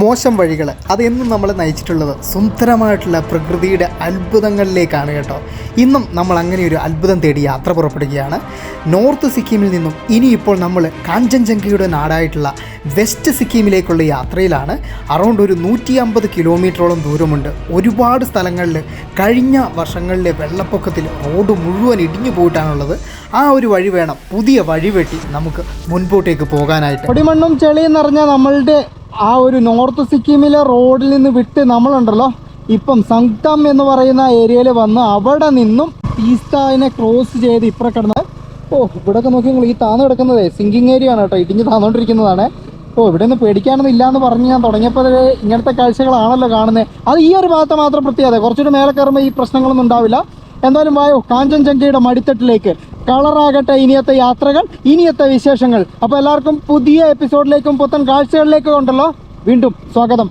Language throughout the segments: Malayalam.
മോശം വഴികൾ അതെന്നും നമ്മൾ നയിച്ചിട്ടുള്ളത് സുന്ദരമായിട്ടുള്ള പ്രകൃതിയുടെ അത്ഭുതങ്ങളിലേക്കാണ് കേട്ടോ. ഇന്നും നമ്മൾ അങ്ങനെ ഒരു അത്ഭുതം തേടി യാത്ര പുറപ്പെടുകയാണ്. നോർത്ത് സിക്കിമിൽ നിന്നും ഇനിയിപ്പോൾ നമ്മൾ കാഞ്ചൻജംഗയുടെ നാടായിട്ടുള്ള വെസ്റ്റ് സിക്കിമിലേക്കുള്ള യാത്രയിലാണ്. അറൗണ്ട് ഒരു നൂറ്റി അമ്പത് കിലോമീറ്ററോളം ദൂരമുണ്ട്. ഒരുപാട് സ്ഥലങ്ങളിൽ കഴിഞ്ഞ വർഷങ്ങളിലെ വെള്ളപ്പൊക്കത്തിൽ റോഡ് മുഴുവൻ ഇടിഞ്ഞു പോയിട്ടാണുള്ളത്. ആ ഒരു വഴി വേണം. പുതിയ വഴി വെട്ടി നമുക്ക് മുൻപോട്ടേക്ക് പോകാനായിട്ട്. പൊടിമണ്ണും ചെളിയും നിറഞ്ഞ നമ്മളുടെ ആ ഒരു നോർത്ത് സിക്കിമിലെ റോഡിൽ നിന്ന് വിട്ട് നമ്മളുണ്ടല്ലോ. ഇപ്പം സംഗ്തം എന്ന് പറയുന്ന ഏരിയയിൽ വന്ന് അവിടെ നിന്നും തീസ്താവിനെ ക്രോസ് ചെയ്ത് ഇപ്പുറം കിടന്ന്. ഓ ഇവിടെയൊക്കെ നോക്കി നിങ്ങൾ ഈ താന്ന് കിടക്കുന്നതേ സിങ്കിങ് ഏരിയ ആണ് കേട്ടോ. ഇടിഞ്ഞ് താന്നുകൊണ്ടിരിക്കുന്നതാണ് ഓ ഇവിടെ നിന്ന് പേടിക്കാനൊന്നും ഇല്ലാന്ന് പറഞ്ഞ് ഞാൻ തുടങ്ങിയപ്പോൾ ഇങ്ങനത്തെ കാഴ്ചകളാണല്ലോ കാണുന്നത്. അത് ഈ ഒരു ഭാഗത്ത് മാത്രം പ്രത്യേകത. കുറച്ചുകൂടി മേലെ കയറുമ്പോൾ ഈ പ്രശ്നങ്ങളൊന്നും ഉണ്ടാവില്ല. എന്തായാലും വായോ കാഞ്ചൻജംഗയുടെ മടിത്തട്ടിലേക്ക് കളറാകട്ടെ ഇനിയത്തെ യാത്രകൾ ഇനിയത്തെ വിശേഷങ്ങൾ. അപ്പോൾ എല്ലാവർക്കും പുതിയ എപ്പിസോഡിലേക്കും പുത്തൻ കാഴ്ചകളിലേക്കും ഉണ്ടല്ലോ. വീണ്ടും സ്വാഗതം.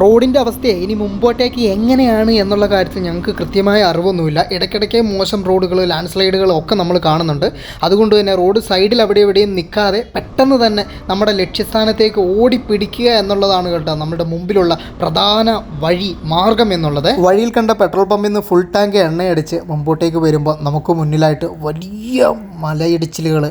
റോഡിന്റെ അവസ്ഥയെ ഇനി മുമ്പോട്ടേക്ക് എങ്ങനെയാണ് എന്നുള്ള കാര്യത്തിൽ ഞങ്ങൾക്ക് കൃത്യമായ അറിവൊന്നുമില്ല. ഇടയ്ക്കിടയ്ക്ക് മോശം റോഡുകൾ ലാൻഡ് സ്ലൈഡുകൾ ഒക്കെ നമ്മൾ കാണുന്നുണ്ട്. അതുകൊണ്ട് തന്നെ റോഡ് സൈഡിൽ അവിടെ എവിടെയും നിൽക്കാതെ പെട്ടെന്ന് തന്നെ നമ്മുടെ ലക്ഷ്യസ്ഥാനത്തേക്ക് ഓടിപ്പിടിക്കുക എന്നുള്ളതാണ് കേട്ടോ നമ്മുടെ മുമ്പിലുള്ള പ്രധാന വഴി മാർഗം എന്നുള്ളത്. വഴിയിൽ കണ്ട പെട്രോൾ പമ്പിൽ നിന്ന് ഫുൾ ടാങ്ക് എണ്ണയടിച്ച് മുമ്പോട്ടേക്ക് വരുമ്പോൾ നമുക്ക് മുന്നിലായിട്ട് വലിയ മലയിടിച്ചിലുകൾ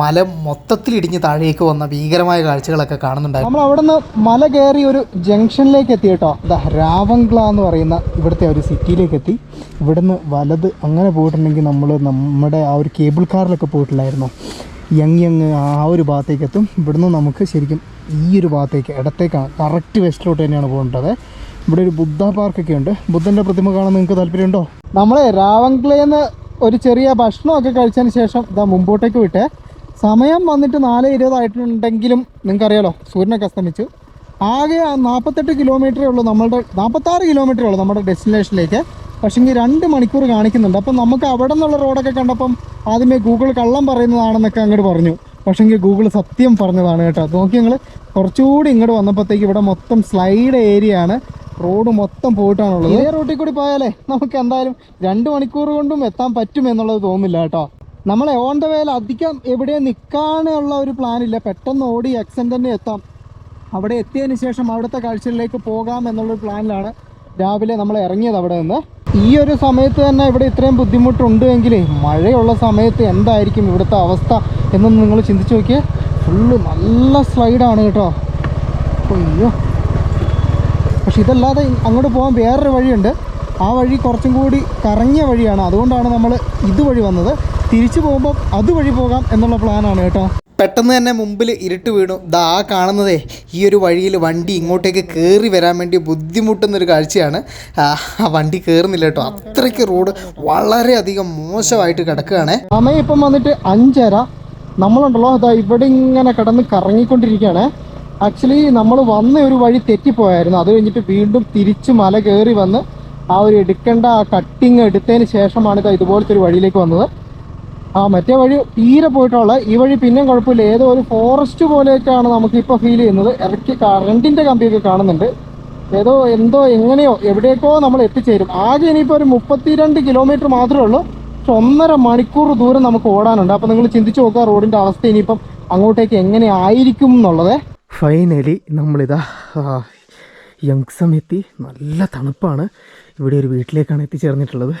മല മൊത്തത്തിൽ ഇടിഞ്ഞ് താഴേക്ക് വന്ന ഭീകരമായ കാഴ്ചകളൊക്കെ കാണുന്നുണ്ടായിരുന്നു. നമ്മൾ അവിടെ നിന്ന് മല കയറി ഒരു ജംഗ്ഷനിലേക്ക് എത്തി കേട്ടോ. ദാ രാവംഗ്ല എന്ന് പറയുന്ന ഇവിടുത്തെ ഒരു സിറ്റിയിലേക്ക് എത്തി. ഇവിടുന്ന് വലത് അങ്ങനെ പോയിട്ടുണ്ടെങ്കിൽ നമ്മൾ നമ്മുടെ ആ ഒരു കേബിൾ കാറിലൊക്കെ പോയിട്ടില്ലായിരുന്നു യങ് യങ് ആ ഒരു ഭാഗത്തേക്ക് എത്തും. ഇവിടുന്ന് നമുക്ക് ശരിക്കും ഈ ഒരു ഭാഗത്തേക്ക് ഇടത്തേക്കാണ് കറക്റ്റ് വെസ്റ്റിലോട്ട് തന്നെയാണ് പോകേണ്ടത്. ഇവിടെ ഒരു ബുദ്ധ പാർക്കൊക്കെ ഉണ്ട്. ബുദ്ധന്റെ പ്രതിമ കാണാൻ നിങ്ങൾക്ക് താല്പര്യമുണ്ടോ? നമ്മളെ രാവങ്ക്ലയെന്ന് ഒരു ചെറിയ ഭക്ഷണമൊക്കെ കഴിച്ചതിന് ശേഷം ഇതാ മുമ്പോട്ടേക്ക് വിട്ടേ. സമയം വന്നിട്ട് നാല് ഇരുപതായിട്ടുണ്ടെങ്കിലും നിങ്ങൾക്കറിയാലോ സൂര്യനൊക്കെ അസ്തമിച്ചു. ആകെ നാൽപ്പത്തെട്ട് കിലോമീറ്ററേ ഉള്ളൂ നമ്മളുടെ നാൽപ്പത്താറ് കിലോമീറ്ററേ ഉള്ളൂ നമ്മുടെ ഡെസ്റ്റിനേഷനിലേക്ക് പക്ഷേങ്കിൽ രണ്ട് മണിക്കൂർ കാണിക്കുന്നുണ്ട്. അപ്പം നമുക്ക് അവിടെ നിന്നുള്ള റോഡൊക്കെ കണ്ടപ്പം ആദ്യമേ ഗൂഗിൾ കള്ളം പറയുന്നതാണെന്നൊക്കെ അങ്ങോട്ട് പറഞ്ഞു. പക്ഷേങ്കിൽ ഗൂഗിൾ സത്യം പറഞ്ഞതാണ് കേട്ടോ. നോക്കി ഞങ്ങൾ കുറച്ചുകൂടി ഇങ്ങോട്ട് വന്നപ്പോഴത്തേക്ക് ഇവിടെ മൊത്തം സ്ലൈഡ് ഏരിയ ആണ്. റോഡ് മൊത്തം പോയിട്ടാണുള്ളത്. ഇതേ റൂട്ടിൽ കൂടി പോയാലേ നമുക്ക് എന്തായാലും രണ്ട് മണിക്കൂർ കൊണ്ടും എത്താൻ പറ്റും എന്നുള്ളത് കേട്ടോ. നമ്മളെ ഓൺ ദ വേല അധികം എവിടെ നിൽക്കാനുള്ള ഒരു പ്ലാൻ ഇല്ല. പെട്ടെന്ന് ഓടി എക്സൻ തന്നെ എത്താം. അവിടെ എത്തിയതിന് ശേഷം അവിടുത്തെ കാഴ്ചകളിലേക്ക് പോകാം എന്നുള്ളൊരു പ്ലാനിലാണ് രാവിലെ നമ്മൾ ഇറങ്ങിയത് അവിടെ നിന്ന്. ഈ ഒരു സമയത്ത് തന്നെ ഇവിടെ ഇത്രയും ബുദ്ധിമുട്ടുണ്ട് എങ്കിൽ മഴയുള്ള സമയത്ത് എന്തായിരിക്കും ഇവിടുത്തെ അവസ്ഥ എന്നൊന്ന് നിങ്ങൾ ചിന്തിച്ച് നോക്കിയേ. ഫുള്ള് നല്ല സ്ലൈഡാണ് കേട്ടോ. അയ്യോ. പക്ഷെ ഇതല്ലാതെ അങ്ങോട്ട് പോകാൻ വേറൊരു വഴിയുണ്ട്. ആ വഴി കുറച്ചും കൂടി കറങ്ങിയ വഴിയാണ്. അതുകൊണ്ടാണ് നമ്മൾ ഇതുവഴി വന്നത്. തിരിച്ചു പോകുമ്പോൾ അതുവഴി പോകാം എന്നുള്ള പ്ലാനാണ് കേട്ടോ. പെട്ടെന്ന് തന്നെ മുമ്പിൽ ഇരുട്ട് വീണു. ദാ ആ കാണുന്നതേ ഈ ഒരു വഴിയിൽ വണ്ടി ഇങ്ങോട്ടേക്ക് കയറി വരാൻ വേണ്ടി ബുദ്ധിമുട്ടുന്നൊരു കാഴ്ചയാണ്. ആ ആ വണ്ടി കയറുന്നില്ല കേട്ടോ. അത്രയ്ക്ക് റോഡ് വളരെയധികം മോശമായിട്ട് കിടക്കുകയാണ്. സമയം ഇപ്പം വന്നിട്ട് അഞ്ചര. നമ്മളുണ്ടല്ലോ അതാ ഇവിടെ ഇങ്ങനെ കിടന്ന് കറങ്ങിക്കൊണ്ടിരിക്കുകയാണ്. ആക്ച്വലി നമ്മൾ വന്ന ഒരു വഴി തെറ്റിപ്പോയായിരുന്നു. അത് കഴിഞ്ഞിട്ട് വീണ്ടും തിരിച്ച് മല കയറി വന്ന് ആ ഒരു എടുക്കേണ്ട ആ കട്ടിങ് എടുത്തതിന് ശേഷമാണ് ഇത് ഇതുപോലത്തെ ഒരു വഴിയിലേക്ക് വന്നത്. ആ മറ്റേ വഴി തീരെ പോയിട്ടുള്ള ഈ വഴി പിന്നെയും കുഴപ്പമില്ല. ഏതോ ഒരു ഫോറസ്റ്റ് പോലെയൊക്കെയാണ് നമുക്ക് ഇപ്പോൾ ഫീൽ ചെയ്യുന്നത്. ഇറക്കി കറണ്ടിന്റെ കമ്പിയൊക്കെ കാണുന്നുണ്ട്. ഏതോ എന്തോ എങ്ങനെയോ എവിടേക്കോ നമ്മൾ എത്തിച്ചേരും. ആകെ ഇനിയിപ്പോൾ ഒരു മുപ്പത്തിരണ്ട് കിലോമീറ്റർ മാത്രമേ ഉള്ളൂ. പക്ഷെ ഒന്നര മണിക്കൂർ ദൂരം നമുക്ക് ഓടാനുണ്ട്. അപ്പോൾ നിങ്ങൾ ചിന്തിച്ച് നോക്കുക റോഡിന്റെ അവസ്ഥ ഇനിയിപ്പം അങ്ങോട്ടേക്ക് എങ്ങനെ ആയിരിക്കും എന്നുള്ളത്. ഫൈനലി നമ്മളിതാ യങ്സം എത്തി നല്ല തണുപ്പാണ്. ഇവിടെ ഒരു വീട്ടിലേക്കാണ് എത്തിച്ചേർന്നിട്ടുള്ളത്.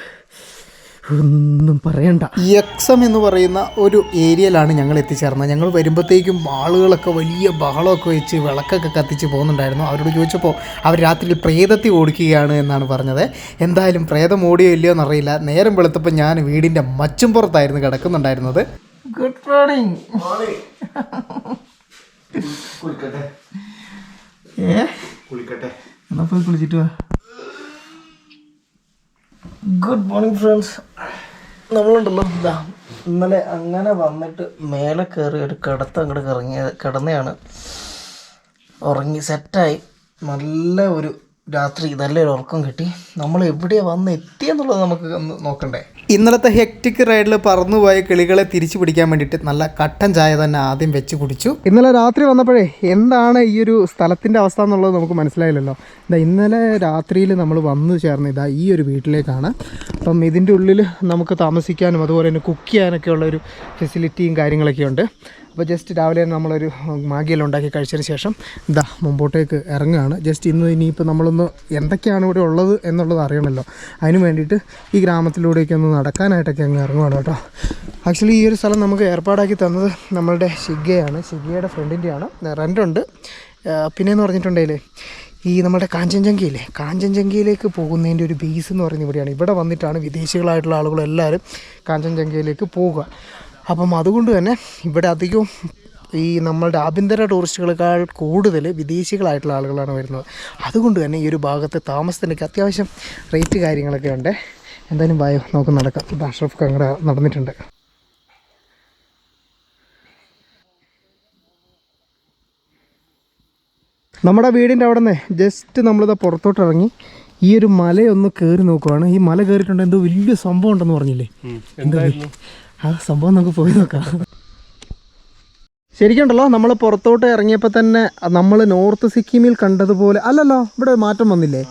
ഒന്നും പറയണ്ട. യക്സം എന്ന് പറയുന്ന ഒരു ഏരിയയിലാണ് ഞങ്ങൾ എത്തിച്ചേർന്നത്. ഞങ്ങൾ വരുമ്പോഴത്തേക്കും ആളുകളൊക്കെ വലിയ ബഹളമൊക്കെ വെച്ച് വിളക്കൊക്കെ കത്തിച്ച് പോകുന്നുണ്ടായിരുന്നു. അവരോട് ചോദിച്ചപ്പോൾ അവർ രാത്രിയിൽ പ്രേതത്തി ഓടിക്കുകയാണ് എന്നാണ് പറഞ്ഞത്. എന്തായാലും പ്രേതം ഓടിയോ ഇല്ലയോ എന്നറിയില്ല. നേരം വെളുത്തപ്പോൾ ഞാൻ വീടിന്റെ മച്ചും പുറത്തായിരുന്നു കിടക്കുന്നുണ്ടായിരുന്നത്. Good morning കുളിക്കട്ടെ. ഏ? കുളിക്കട്ടെ. എന്നാ പോയി കുളിച്ചിട്ട് വാ. ഗുഡ് മോർണിംഗ് ഫ്രണ്ട്സ് നമ്മളുണ്ടല്ലോ. ഇതാ ഇന്നലെ അങ്ങനെ വന്നിട്ട് മേലെ കയറി ഒരു കിടത്ത് അങ്ങോട്ട് കിറങ്ങിയ കിടന്നെയാണ്. ഉറങ്ങി സെറ്റായി നല്ല ഒരു രാത്രി നല്ലൊരു ഉറക്കം കിട്ടി. നമ്മൾ എവിടെയാണ് വന്ന് എത്തിയെന്നുള്ളത് നമുക്ക് ഒന്ന് നോക്കണ്ടേ. ഇന്നലത്തെ ഹെക്ടിക് റൈഡിൽ പറന്നുപോയ കിളികളെ തിരിച്ചു പിടിക്കാൻ വേണ്ടിയിട്ട് നല്ല കട്ടൻ ചായ തന്നെ ആദ്യം വെച്ച് കുടിച്ചു. ഇന്നലെ രാത്രി വന്നപ്പോഴേ എന്താണ് ഈ ഒരു സ്ഥലത്തിന്റെ അവസ്ഥ എന്നുള്ളത് നമുക്ക് മനസ്സിലായില്ലല്ലോ. ഇതാ ഇന്നലെ രാത്രിയിൽ നമ്മൾ വന്നു ചേർന്ന് ഇതാ ഈ ഒരു വീട്ടിലേക്കാണ്. അപ്പം ഇതിന്റെ ഉള്ളിൽ നമുക്ക് താമസിക്കാനും അതുപോലെ തന്നെ കുക്ക് ചെയ്യാനൊക്കെ ഉള്ള ഒരു ഫെസിലിറ്റിയും കാര്യങ്ങളൊക്കെ ഉണ്ട്. അപ്പോൾ ജസ്റ്റ് രാവിലെ തന്നെ നമ്മളൊരു മാഗിയെല്ലാം ഉണ്ടാക്കി കഴിച്ചതിന് ശേഷം ഇതാ മുമ്പോട്ടേക്ക് ഇറങ്ങുകയാണ്. ജസ്റ്റ് ഇന്ന് ഇനിയിപ്പോൾ നമ്മളൊന്ന് എന്തൊക്കെയാണ് ഇവിടെ ഉള്ളത് എന്നുള്ളത് അറിയണമല്ലോ. അതിന് വേണ്ടിയിട്ട് ഈ ഗ്രാമത്തിലൂടെയൊക്കെ ഒന്ന് നടക്കാനായിട്ടൊക്കെ അങ്ങ് ഇറങ്ങുകയാണ് കേട്ടോ. ആക്ച്വലി ഈ ഒരു സ്ഥലം നമുക്ക് ഏർപ്പാടാക്കി തന്നത് നമ്മളുടെ ഷിഗയാണ് ഷിഗയുടെ ഫ്രണ്ടിന്റെയാണ്. റെന്റുണ്ട് പിന്നെയെന്ന് പറഞ്ഞിട്ടുണ്ടെങ്കിൽ ഈ നമ്മുടെ കാഞ്ചൻജംഗയില്ലേ? കാഞ്ചൻജംഗയിലേക്ക് പോകുന്നതിന്റെ ഒരു ബേസ് എന്ന് പറയുന്നത് ഇവിടെയാണ്. ഇവിടെ വന്നിട്ടാണ് വിദേശികളായിട്ടുള്ള ആളുകളെല്ലാവരും കാഞ്ചൻജംഗയിലേക്ക് പോവുക. അപ്പം അതുകൊണ്ട് തന്നെ ഇവിടെ അധികവും ഈ നമ്മളുടെ ആഭ്യന്തര ടൂറിസ്റ്റുകളെക്കാൾ കൂടുതൽ വിദേശികളായിട്ടുള്ള ആളുകളാണ് വരുന്നത്. അതുകൊണ്ട് തന്നെ ഈ ഒരു ഭാഗത്ത് താമസത്തിനൊക്കെ അത്യാവശ്യം റേറ്റ് കാര്യങ്ങളൊക്കെ ഉണ്ട്. എന്തായാലും വായോ നമുക്ക് നടക്കാം. ഇത് അഷ്റഫ് കങ്ങട നടന്നിട്ടുണ്ട്. നമ്മുടെ വീടിന്റെ അവിടെ നിന്ന് ജസ്റ്റ് നമ്മളിതാ പുറത്തോട്ട് ഇറങ്ങി ഈ ഒരു മലയൊന്ന് കയറി നോക്കുവാണ്. ഈ മല കയറിയിട്ടുണ്ട് എന്തോ വലിയ സംഭവം ഉണ്ടെന്ന് പറഞ്ഞില്ലേ? എന്തായിരുന്നു? ആ സംഭവം നമുക്ക് പോയി നോക്കാം. ശരിക്കുണ്ടല്ലോ നമ്മൾ പുറത്തോട്ട് ഇറങ്ങിയപ്പോൾ തന്നെ നമ്മൾ നോർത്ത് സിക്കിമിൽ കണ്ടതുപോലെ അല്ലല്ലോ ഇവിടെ മാറ്റം വന്നില്ലേ?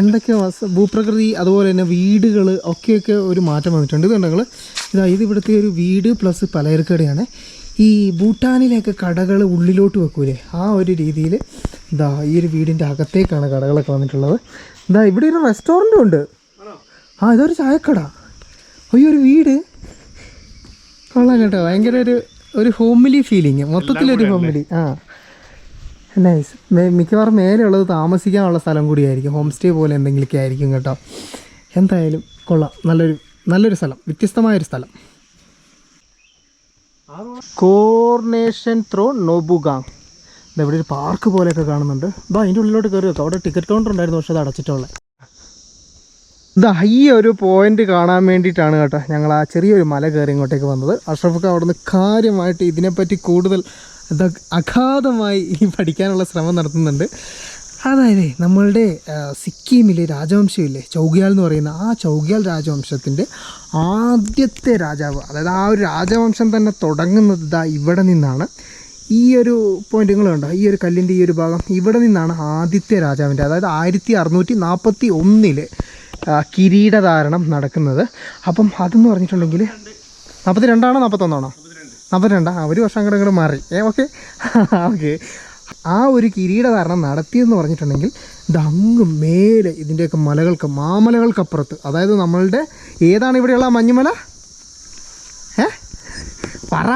എന്തൊക്കെയോ ഭൂപ്രകൃതി അതുപോലെ തന്നെ വീടുകൾ ഒക്കെയൊക്കെ ഒരു മാറ്റം വന്നിട്ടുണ്ട്. ഇത് കണ്ടങ്ങൾ ഇതാ ഇത് ഇവിടുത്തെ ഒരു വീട് പ്ലസ് പലചരക്കടയാണ്. ഈ ഭൂട്ടാനിലെയൊക്കെ കടകൾ ഉള്ളിലോട്ട് വെക്കൂലേ ആ ഒരു രീതിയിൽ ഇതാ ഈ ഒരു വീടിന്റെ അകത്തേക്കാണ് കടകളൊക്കെ വന്നിട്ടുള്ളത്. ഇതാ ഇവിടെ ഒരു റെസ്റ്റോറന്റും ഉണ്ട്. ആ ഇതൊരു ചായക്കട. അയ്യോ ഒരു വീട്? കൊള്ളാം കേട്ടോ. ഭയങ്കര ഒരു ഒരു ഹോംലി ഫീലിങ് മൊത്തത്തിലൊരു ഹോംലി ആ. നൈസ് മിക്കവാറും മേലെയുള്ളത് താമസിക്കാനുള്ള സ്ഥലം കൂടിയായിരിക്കും. ഹോം സ്റ്റേ പോലെ എന്തെങ്കിലുമൊക്കെ ആയിരിക്കും കേട്ടോ. എന്തായാലും കൊള്ളാം. നല്ലൊരു നല്ലൊരു സ്ഥലം. വ്യത്യസ്തമായൊരു സ്ഥലം. കോർണേഷൻ ത്രോ നോബുഗാങ് ഇവിടെ ഒരു പാർക്ക് പോലെയൊക്കെ കാണുന്നുണ്ട്. ഇതാ അതിന്റെ ഉള്ളിലോട്ട് കയറി വെക്കാം അവിടെ ടിക്കറ്റ് കൗണ്ടർ ഉണ്ടായിരുന്നു പക്ഷേ അത് അടച്ചിട്ടുള്ളത് ഇതാ ഈ ഒരു പോയിന്റ് കാണാൻ വേണ്ടിയിട്ടാണ് കേട്ടോ ഞങ്ങൾ ആ ചെറിയൊരു മല കയറി ഇങ്ങോട്ടേക്ക് വന്നത്. അഷ്റഫൊക്കെ അവിടെ നിന്ന് കാര്യമായിട്ട് ഇതിനെപ്പറ്റി കൂടുതൽ അഗാധമായി ഈ പഠിക്കാനുള്ള ശ്രമം നടത്തുന്നുണ്ട്. അതായത് നമ്മളുടെ സിക്കിമിലെ രാജവംശമില്ലേ ചൗഗ്യാൽ എന്ന് പറയുന്ന ആ ചൗഗ്യാൽ രാജവംശത്തിന്റെ ആദ്യത്തെ രാജാവ് അതായത് ആ ഒരു രാജവംശം തന്നെ തുടങ്ങുന്നത് ദാ ഇവിടെ നിന്നാണ്. ഈ ഒരു പോയിന്റുകൾ കണ്ടോ? ഈ ഒരു കല്ലിന്റെ ഈ ഒരു ഭാഗം ഇവിടെ നിന്നാണ് ആദ്യത്തെ രാജാവിന്റെ അതായത് ആയിരത്തി അറുന്നൂറ്റി നാൽപ്പത്തി ഒന്നിൽ കിരീടധാരണം നടക്കുന്നത്. അപ്പം അതെന്ന് പറഞ്ഞിട്ടുണ്ടെങ്കിൽ നാൽപ്പത്തി രണ്ടാണോ നാൽപ്പത്തൊന്നാണോ നാൽപ്പത്തി രണ്ടാ ഒരു വർഷം അങ്ങോട്ട് ഇങ്ങോട്ട് മാറി. ഏ ഓക്കെ. ഓക്കെ. ആ ഒരു കിരീടധാരണം നടത്തിയെന്ന് പറഞ്ഞിട്ടുണ്ടെങ്കിൽ ഇത് അങ്ങ് മേലെ ഇതിന്റെയൊക്കെ മലകൾക്ക് മാമലകൾക്കപ്പുറത്ത് അതായത് നമ്മളുടെ ഏതാണ് ഇവിടെയുള്ള ആ മഞ്ഞുമല? ഏ? പറ.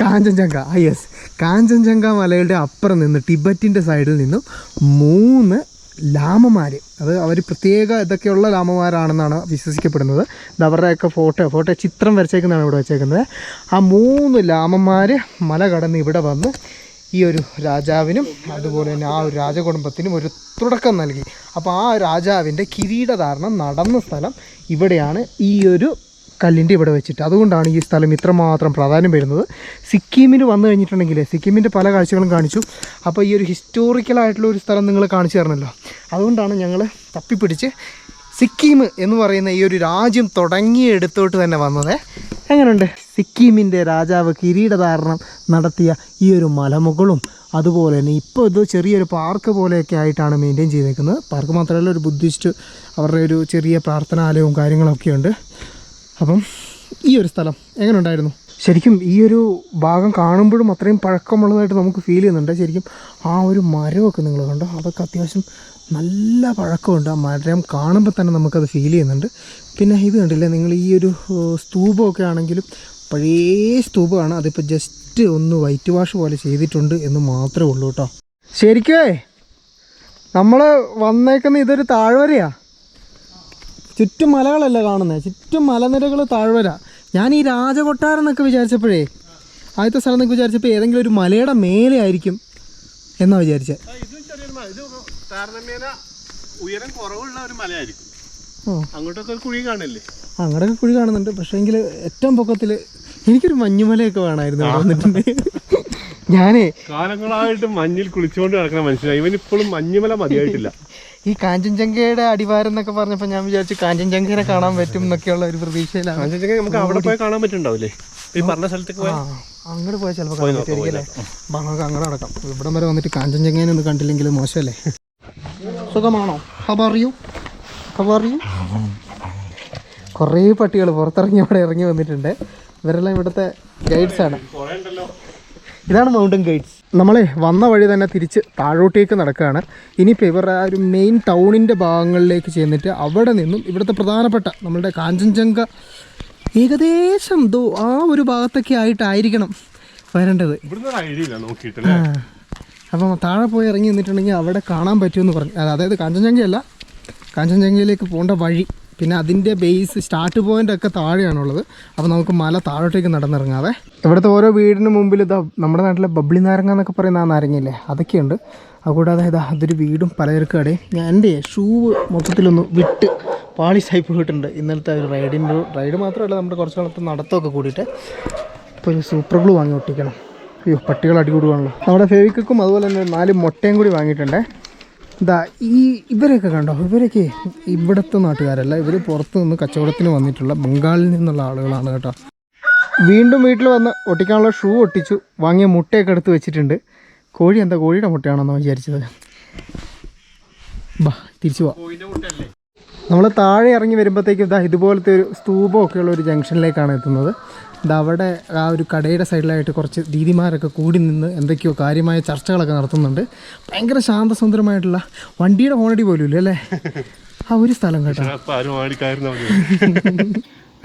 കാഞ്ചൻജംഗ. യെസ്. കാഞ്ചൻജംഗ മലയുടെ അപ്പുറം നിന്ന് ടിബറ്റിന്റെ സൈഡിൽ നിന്നും മൂന്ന് ലാമമാർ അത് അവർ പ്രത്യേക ഇതൊക്കെയുള്ള ലാമമാരാണെന്നാണ് വിശ്വസിക്കപ്പെടുന്നത്. അവരുടെയൊക്കെ ഫോട്ടോ ഫോട്ടോ ചിത്രം വരച്ചേക്കുന്നതാണ് ഇവിടെ വെച്ചേക്കുന്നത്. ആ മൂന്ന് ലാമന്മാർ മല കടന്ന് ഇവിടെ വന്ന് ഈ ഒരു രാജാവിനും അതുപോലെ തന്നെ ആ ഒരു രാജകുടുംബത്തിനും ഒരു തുടക്കം നൽകി. അപ്പോൾ ആ രാജാവിന്റെ കിരീടധാരണം നടന്ന സ്ഥലം ഇവിടെയാണ് ഈ ഒരു കല്ലിന്റെ ഇവിടെ വെച്ചിട്ട്. അതുകൊണ്ടാണ് ഈ സ്ഥലം ഇത്രമാത്രം പ്രാധാന്യം വരുന്നത്. സിക്കിമിന് വന്നു കഴിഞ്ഞിട്ടുണ്ടെങ്കിൽ സിക്കിമിന്റെ പല കാഴ്ചകളും കാണിച്ചു. അപ്പോൾ ഈ ഒരു ഹിസ്റ്റോറിക്കൽ ആയിട്ടുള്ള ഒരു സ്ഥലം നിങ്ങൾ കാണിച്ചു തരണമല്ലോ അതുകൊണ്ടാണ് ഞങ്ങൾ തപ്പിപ്പിടിച്ച് സിക്കിം എന്ന് പറയുന്ന ഈ ഒരു രാജ്യം തുടങ്ങിയെടുത്തോട്ട് തന്നെ വന്നത്. എങ്ങനെയുണ്ട്? സിക്കിമിന്റെ രാജാവ് കിരീടധാരണം നടത്തിയ ഈ ഒരു മലമുകളും അതുപോലെ തന്നെ ഇപ്പോൾ ഇത് ചെറിയൊരു പാർക്ക് പോലെയൊക്കെ ആയിട്ടാണ് മെയിന്റെയിൻ ചെയ്തേക്കുന്നത്. പാർക്ക് മാത്രമല്ല ഒരു ബുദ്ധിസ്റ്റ് അവരുടെ ഒരു ചെറിയ പ്രാർത്ഥനാലയവും കാര്യങ്ങളൊക്കെ ഉണ്ട് അപ്പം ഈ ഒരു സ്ഥലം എങ്ങനെ ഉണ്ടായിരുന്നു? ശരിക്കും ഈ ഒരു ഭാഗം കാണുമ്പോഴും അത്രയും പഴക്കമുള്ളതായിട്ട് നമുക്ക് ഫീൽ ചെയ്യുന്നുണ്ട്. ശരിക്കും ആ ഒരു മരമൊക്കെ നിങ്ങൾ കണ്ടോ? അതൊക്കെ അത്യാവശ്യം നല്ല പഴക്കമുണ്ട്. ആ മരം കാണുമ്പോൾ തന്നെ നമുക്കത് ഫീൽ ചെയ്യുന്നുണ്ട്. പിന്നെ ഇത് കണ്ടില്ലേ? നിങ്ങൾ ഈ ഒരു സ്തൂപമൊക്കെ ആണെങ്കിലും പഴയ സ്തൂപമാണ്. അതിപ്പോൾ ജസ്റ്റ് ഒന്ന് വൈറ്റ് വാഷ് പോലെ ചെയ്തിട്ടുണ്ട് എന്ന് മാത്രമേ ഉള്ളൂ കേട്ടോ. ശരിക്കേ നമ്മൾ വന്നേക്കുന്ന ഇതൊരു താഴ്വരയാണ് ചുറ്റും മലകളല്ല കാണുന്നത് ചുറ്റും മലനിരകൾ താഴ്വര. ഞാൻ ഈ രാജകൊട്ടാരം എന്നൊക്കെ വിചാരിച്ചപ്പോഴേ ആദ്യത്തെ സ്ഥലം എന്നൊക്കെ വിചാരിച്ചപ്പോൾ ഏതെങ്കിലും ഒരു മലയുടെ മേലെ ആയിരിക്കും എന്നാ വിചാരിച്ചത് ഇതും ചെറിയൊരു ഇത് താരതമ്യേന ഉയരം കുറവുള്ള ഒരു മലയായിരിക്കും. അങ്ങോട്ടൊക്കെ കുഴി കാണില്ലേ? അങ്ങോട്ടൊക്കെ കുഴി കാണുന്നുണ്ട്. പക്ഷേ എങ്കിൽ ഏറ്റവും പൊക്കത്തിൽ എനിക്കൊരു മഞ്ഞുമലയൊക്കെ വേണമായിരുന്നു വന്നിട്ടുണ്ടെങ്കിൽ ഞാനേ കാലങ്ങളായിട്ട് മഞ്ഞിൽ കുളിച്ചുകൊണ്ട് നടക്കുന്ന മനുഷ്യനാണ് ഇവൻ ഇപ്പോഴും മഞ്ഞുമല മതിയായിട്ടില്ല. ഈ കാഞ്ചൻജംഗയുടെ അടിവാരം എന്നൊക്കെ പറഞ്ഞപ്പോൾ ഞാൻ വിചാരിച്ചു കാഞ്ചൻജംഗയെ കാണാൻ പറ്റും എന്നൊക്കെയുള്ള ഒരു പ്രതീക്ഷയിലാണ്. കാഞ്ചനജംഗ നമുക്ക് അവിടെ പോയി കാണാൻ പറ്റുന്നുണ്ടാവില്ലേ? ഈ പറഞ്ഞ സ്ഥലത്തേക്ക് പോയി അങ്ങോട്ട് പോയാൽ ചിലപ്പോൾ കാണാൻ പറ്റുമായിരിക്കും അല്ലേ നമുക്ക് അങ്ങനെ നടക്കാം. ഇവിടം വരെ വന്നിട്ട് കാഞ്ചൻജംഗേനെ ഒന്ന് കണ്ടില്ലെങ്കിൽ മോശമല്ലേ? സുഖമാണോ? ഹബറിയു ഹബറിയു കുറേ പട്ടികൾ പുറത്തിറങ്ങി അവിടെ ഇറങ്ങി വന്നിട്ടുണ്ട്. ഇവരെല്ലാം ഇവിടുത്തെ ഗൈഡ്സ് ആണ്. ഇതാണ് മൗണ്ടൻ ഗൈഡ്സ് നമ്മളെ വന്ന വഴി തന്നെ തിരിച്ച് താഴോട്ടേക്ക് നടക്കുകയാണ്. ഇനിയിപ്പോൾ ഇവരുടെ ആ ഒരു മെയിൻ ടൗണിന്റെ ഭാഗങ്ങളിലേക്ക് ചെന്നിട്ട് അവിടെ നിന്നും ഇവിടുത്തെ പ്രധാനപ്പെട്ട നമ്മളുടെ കാഞ്ചൻജംഗ ഏകദേശം ദോ ആ ഒരു ഭാഗത്തൊക്കെ ആയിട്ടായിരിക്കണം വരേണ്ടത്. അപ്പം താഴെ പോയി ഇറങ്ങി നിന്നിട്ടുണ്ടെങ്കിൽ അവിടെ കാണാൻ പറ്റുമെന്ന് പറഞ്ഞു. അതായത് കാഞ്ചൻജംഗയല്ല കാഞ്ചൻജംഗയിലേക്ക് പോകേണ്ട വഴി. പിന്നെ അതിന്റെ ബേസ് സ്റ്റാർട്ട് പോയിന്റ് ഒക്കെ താഴെയാണുള്ളത്. അപ്പോൾ നമുക്ക് മല താഴോട്ടേക്ക് നടന്നിറങ്ങാതെ ഇവിടുത്തെ ഓരോ വീടിന് മുമ്പിൽ ഇതാ നമ്മുടെ നാട്ടിലെ ബബ്ലി നാരങ്ങ എന്നൊക്കെ പറയുന്ന ആ നാരങ്ങയില്ലേ? അതൊക്കെയുണ്ട്. അതുകൂടാതെ ഇതാ അതൊരു വീടും പലചരക്ക് കടയും ഞാൻ എന്റെ ഷൂ മൊത്തത്തിലൊന്ന് വിട്ട് പാളിസായി പോയിട്ടുണ്ട്. ഇന്നലത്തെ ഒരു റൈഡിന്റെ റൈഡ് മാത്രമല്ല നമ്മുടെ കുറച്ച് കാലത്ത് നടത്തമൊക്കെ കൂടിയിട്ട്. ഇപ്പോൾ ഒരു സൂപ്പർ ഗ്ലൂ വാങ്ങി ഒട്ടിക്കണം. അയ്യോ പട്ടികൾ അടികൂടുകയാണല്ലോ നമ്മുടെ ഫേവിക്കും അതുപോലെ തന്നെ നാല് മുട്ടയും കൂടി വാങ്ങിയിട്ടുണ്ടേ. ഇതാ ഈ ഇവരെയൊക്കെ കണ്ടോ? ഇവരൊക്കെ ഇവിടുത്തെ നാട്ടുകാരല്ല. ഇവർ പുറത്തു നിന്ന് കച്ചവടത്തിന് വന്നിട്ടുള്ള ബംഗാളിൽ നിന്നുള്ള ആളുകളാണ് കേട്ടോ. വീണ്ടും വീട്ടിൽ വന്ന് ഒട്ടിക്കാനുള്ള ഷൂ ഒട്ടിച്ചു വാങ്ങിയ മുട്ടയൊക്കെ എടുത്ത് വെച്ചിട്ടുണ്ട്. കോഴി എന്താ? കോഴിയുടെ മുട്ടയാണെന്നോ വിചാരിച്ചത്. ബാ തിരിച്ചു പോവാം നമ്മൾ താഴെ ഇറങ്ങി വരുമ്പോഴത്തേക്കും ഇതാ ഇതുപോലത്തെ ഒരു സ്തൂപമൊക്കെയുള്ള ഒരു ജംഗ്ഷനിലേക്കാണ് എത്തുന്നത്. അവിടെ ആ ഒരു കടയുടെ സൈഡിലായിട്ട് കുറച്ച് ദീദിമാരൊക്കെ കൂടി നിന്ന് എന്തൊക്കെയോ കാര്യമായ ചർച്ചകളൊക്കെ നടത്തുന്നുണ്ട്. ഭയങ്കര ശാന്തസുന്ദരമായിട്ടുള്ള വണ്ടിയുടെ ഹോണടി പോലും ഇല്ല അല്ലേ? ആ ഒരു സ്ഥലം കേട്ടോ.